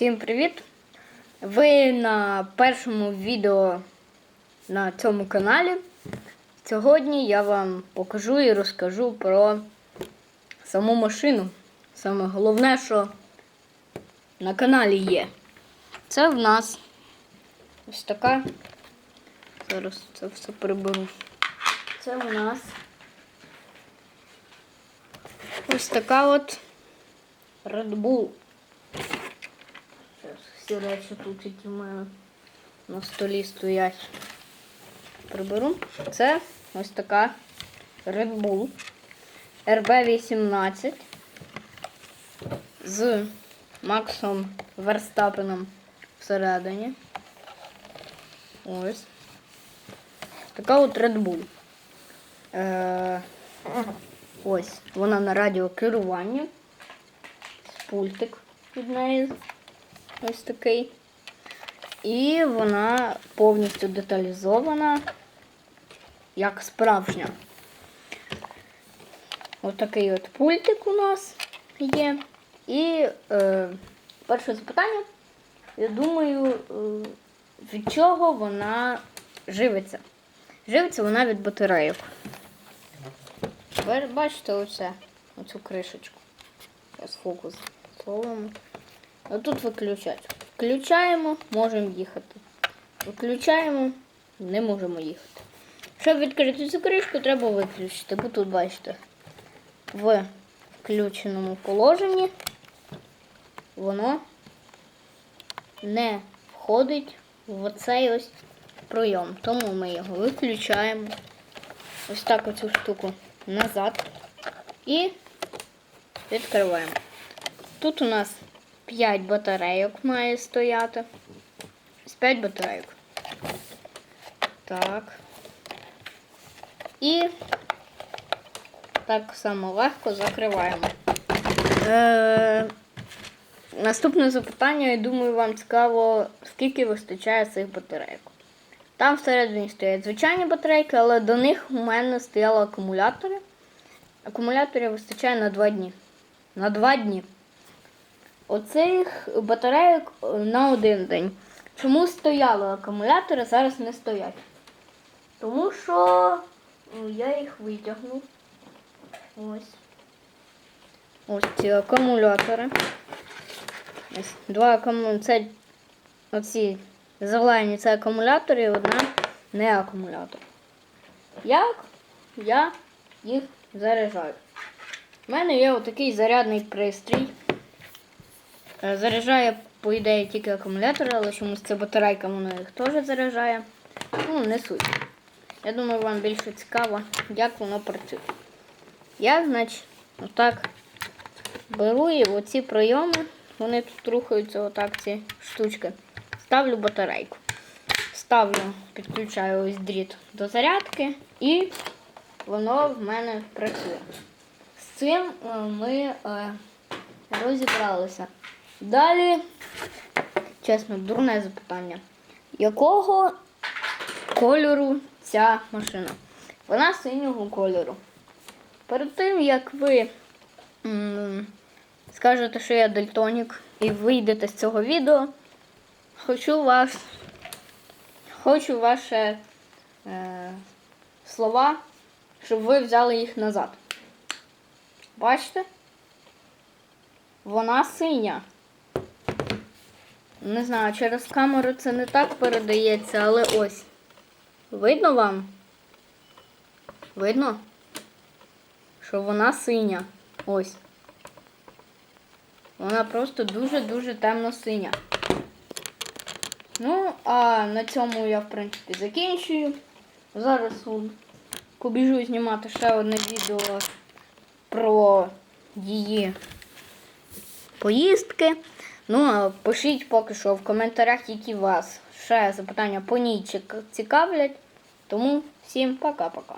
Всім привіт! Ви на першому відео на цьому каналі. Сьогодні я вам покажу і розкажу про саму машину. Саме головне, що на каналі є. Це в нас ось така. Зараз це все приберу. Це в нас ось така от Red Bull. Зараз речі тут, які в мене на столі стоять. Приберу. Це ось така Red Bull RB18 з Максом Верстапеном всередині. Ось. Така от Red Bull. Е, ось, вона на радіокеруванні. Пультик від неї ось такий. І вона повністю деталізована, як справжня. Ось такий от пультик у нас є. І е, перше запитання, я думаю, е, від чого вона живиться. Живиться вона від батарейок. Ви бачите оце, оцю кришечку. Зараз фокус словом. Тут виключать. Включаємо, можемо їхати. Виключаємо, не можемо їхати. Щоб відкрити цю кришку, треба виключити. Бо тут бачите, в включеному положенні воно не входить в цей ось пройом. Тому ми його виключаємо. Ось так оцю штуку назад. І відкриваємо. Тут у нас 5 батарейок має стояти. Ось 5 батарейок. Так. І так само легко закриваємо. Е, наступне запитання, я думаю, вам цікаво, скільки вистачає цих батарейок. Там всередині стоять звичайні батарейки, але до них у мене стояли акумулятори. Акумуляторів вистачає на 2 дні. На 2 дні. Оцих батарейок на один день. Чому стояли акумулятори, зараз не стоять? Тому що ну, я їх витягнув. Ось. Ось ці акумулятори. Ось два акумулятори. Це оці зелені це акумулятори і одна не акумулятор. Як я їх заряджаю? У мене є отакий зарядний пристрій. Е, Заряджає, по ідеї, тільки акумулятори, але чомусь це батарейка воно їх теж заряджає. Ну, не суть. Я думаю, вам більше цікаво, як воно працює. Я, значить, отак беру і оці пройоми, вони тут рухаються, отак ці штучки. Ставлю батарейку. Ставлю, підключаю ось дріт до зарядки і воно в мене працює. З цим е, ми е, розібралися. Далі, чесно, дурне запитання. Якого кольору ця машина? Вона синього кольору. Перед тим, як ви м, скажете, що я дальтонік, і вийдете з цього відео, хочу вас, хочу ваші е, слова, щоб ви взяли їх назад. Бачите? Вона синя. Не знаю, через камеру це не так передається, але ось. Видно вам? Видно? Що вона синя. Ось. Вона просто дуже-дуже темно-синя. Ну, а на цьому я, в принципі, закінчую. Зараз побіжу знімати ще одне відео про її поїздки. Ну, пишіть поки що в коментарях, які вас ще запитання по ній цікавлять. Тому всім пока-пока.